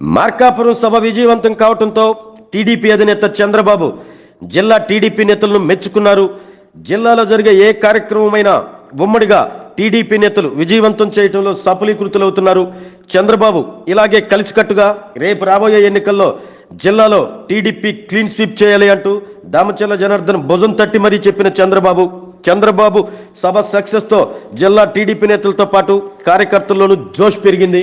మార్కాపురం సభ విజయవంతం కావడంతో టీడీపీ అధినేత చంద్రబాబు జిల్లా టీడీపీ నేతలను మెచ్చుకున్నారు. జిల్లాలో జరిగే ఏ కార్యక్రమమైనా ఉమ్మడిగా టీడీపీ నేతలు విజయవంతం చేయడంలో సఫలీకృతులవుతున్నారు. చంద్రబాబు ఇలాగే కలిసికట్టుగా రేపు రాబోయే ఎన్నికల్లో జిల్లాలో టీడీపీ క్లీన్ స్వీప్ చేయాలి అంటూ దామచల్ల జనార్దన్ భుజం తట్టి మరీ చెప్పిన చంద్రబాబు చంద్రబాబు సభ సక్సెస్తో జిల్లా టీడీపీ నేతలతో పాటు కార్యకర్తల్లోనూ జోష్ పెరిగింది.